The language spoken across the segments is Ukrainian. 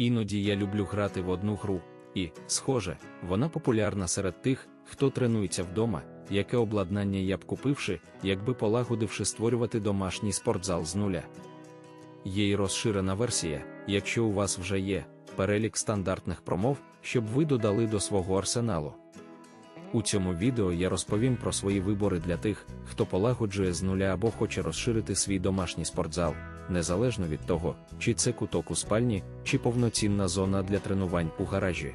Іноді я люблю грати в одну гру, і, схоже, вона популярна серед тих, хто тренується вдома, яке обладнання я б купивши, якби полагодивши створювати домашній спортзал з нуля. Є й розширена версія, якщо у вас вже є перелік стандартних промов, щоб ви додали до свого арсеналу. У цьому відео я розповім про свої вибори для тих, хто полагоджує з нуля або хоче розширити свій домашній спортзал, незалежно від того, чи це куток у спальні, чи повноцінна зона для тренувань у гаражі.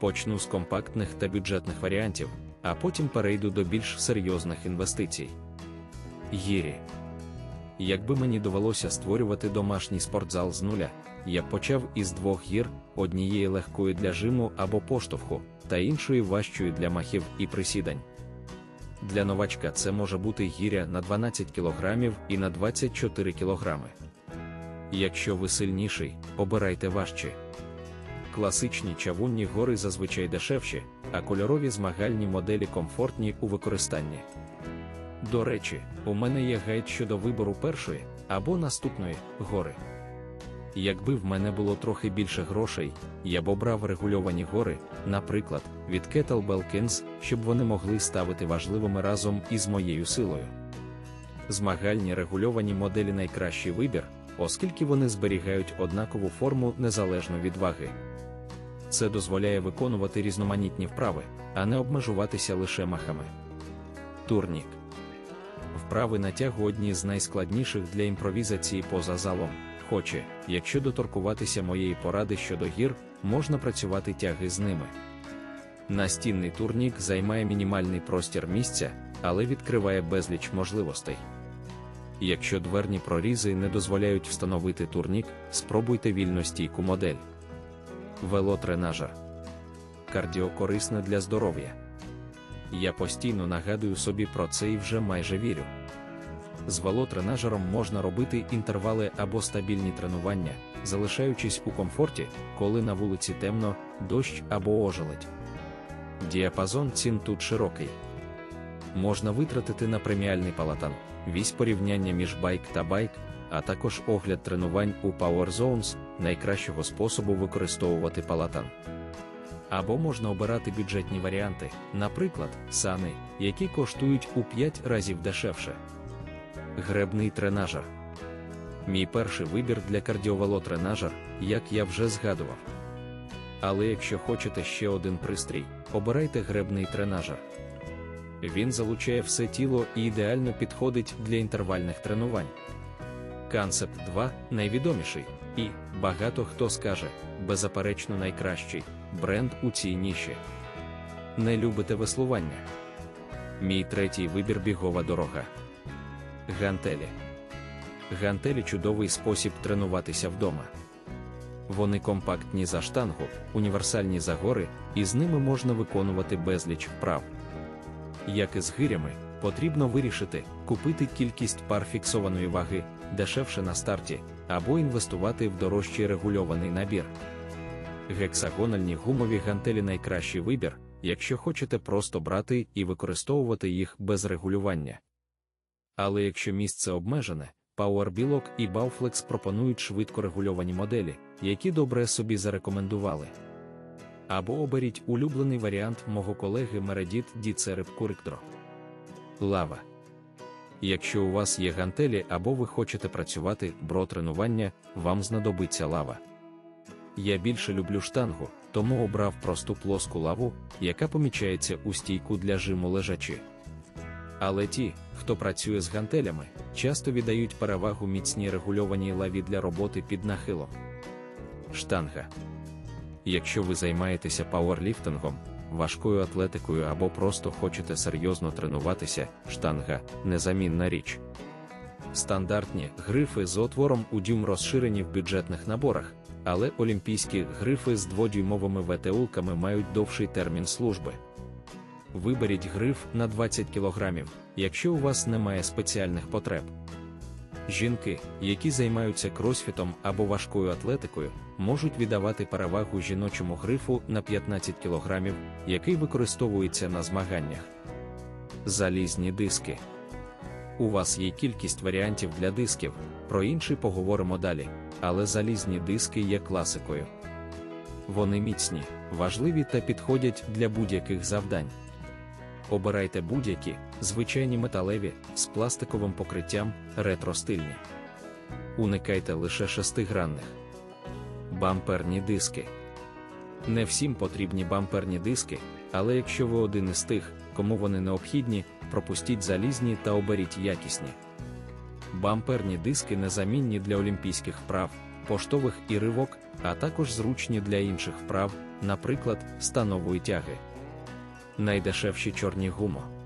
Почну з компактних та бюджетних варіантів, а потім перейду до більш серйозних інвестицій. Гірі. Якби мені довелося створювати домашній спортзал з нуля, я б почав із двох гір, однієї легкої для жиму або поштовху, та іншої важчої для махів і присідань. Для новачка це може бути гіря на 12 кг і на 24 кг. Якщо ви сильніший, обирайте важчі. Класичні чавунні гори зазвичай дешевші, а кольорові змагальні моделі комфортні у використанні. До речі, у мене є гайд щодо вибору першої або наступної гори. Якби в мене було трохи більше грошей, я б обрав регульовані гори, наприклад, від Kettlebell Kings, щоб вони могли ставити важливими разом із моєю силою. Змагальні регульовані моделі найкращий вибір, оскільки вони зберігають однакову форму незалежно від ваги. Це дозволяє виконувати різноманітні вправи, а не обмежуватися лише махами. Турнік. Вправи на тягу одні з найскладніших для імпровізації поза залом. Хоче, якщо доторкуватися моєї поради щодо гір, можна працювати тяги з ними. Настінний турнік займає мінімальний простір місця, але відкриває безліч можливостей. Якщо дверні прорізи не дозволяють встановити турнік, спробуйте вільностійку модель. Велотренажер. Кардіо корисне для здоров'я. Я постійно нагадую собі про це і вже майже вірю. З велотренажером можна робити інтервали або стабільні тренування, залишаючись у комфорті, коли на вулиці темно, дощ або ожеледь. Діапазон цін тут широкий. Можна витратити на преміальний палатан, вісь порівняння між байк та байк, а також огляд тренувань у Power Zones, найкращого способу використовувати палатан. Або можна обирати бюджетні варіанти, наприклад, сани, які коштують у 5 разів дешевше. Гребний тренажер. Мій перший вибір для кардіовелотренажер, як я вже згадував. Але якщо хочете ще один пристрій, обирайте гребний тренажер. Він залучає все тіло і ідеально підходить для інтервальних тренувань. Концепт 2 найвідоміший, і, багато хто скаже, беззаперечно найкращий бренд у цій ніші. Не любите веслування. Мій третій вибір бігова дорога. Гантелі. Гантелі чудовий спосіб тренуватися вдома. Вони компактні за штангу, універсальні за гори, і з ними можна виконувати безліч вправ. Як і з гирями, потрібно вирішити, купити кількість пар фіксованої ваги дешевше на старті, або інвестувати в дорожчий регульований набір. Гексагональні гумові гантелі найкращий вибір, якщо хочете просто брати і використовувати їх без регулювання. Але якщо місце обмежене, PowerBillock і Bauflex пропонують швидко регульовані моделі, які добре собі зарекомендували. Або оберіть улюблений варіант мого колеги Meredith Діцереп Курикдро. Лава. Якщо у вас є гантелі або ви хочете працювати бро тренування, вам знадобиться лава. Я більше люблю штангу, тому обрав просту плоску лаву, яка помічається у стійку для жиму лежачі. Але ті, хто працює з гантелями, часто віддають перевагу міцній регульованій лаві для роботи під нахилом. Штанга. Якщо ви займаєтеся пауерліфтингом, важкою атлетикою або просто хочете серйозно тренуватися, штанга незамінна річ. Стандартні грифи з отвором у дюйм розширені в бюджетних наборах, але олімпійські грифи з дводюймовими ВТУлками мають довший термін служби. Виберіть гриф на 20 кг, якщо у вас немає спеціальних потреб. Жінки, які займаються кросфітом або важкою атлетикою, можуть віддавати перевагу жіночому грифу на 15 кг, який використовується на змаганнях. Залізні диски. У вас є кількість варіантів для дисків, про інші поговоримо далі, але залізні диски є класикою. Вони міцні, важливі та підходять для будь-яких завдань. Обирайте будь-які, звичайні металеві, з пластиковим покриттям, ретро-стильні. Уникайте лише шестигранних. Бамперні диски. Не всім потрібні бамперні диски, але якщо ви один із тих, кому вони необхідні, пропустіть залізні та оберіть якісні. Бамперні диски незамінні для олімпійських вправ, поштових і ривок, а також зручні для інших вправ, наприклад, станової тяги. Найдешевші чорні гумо.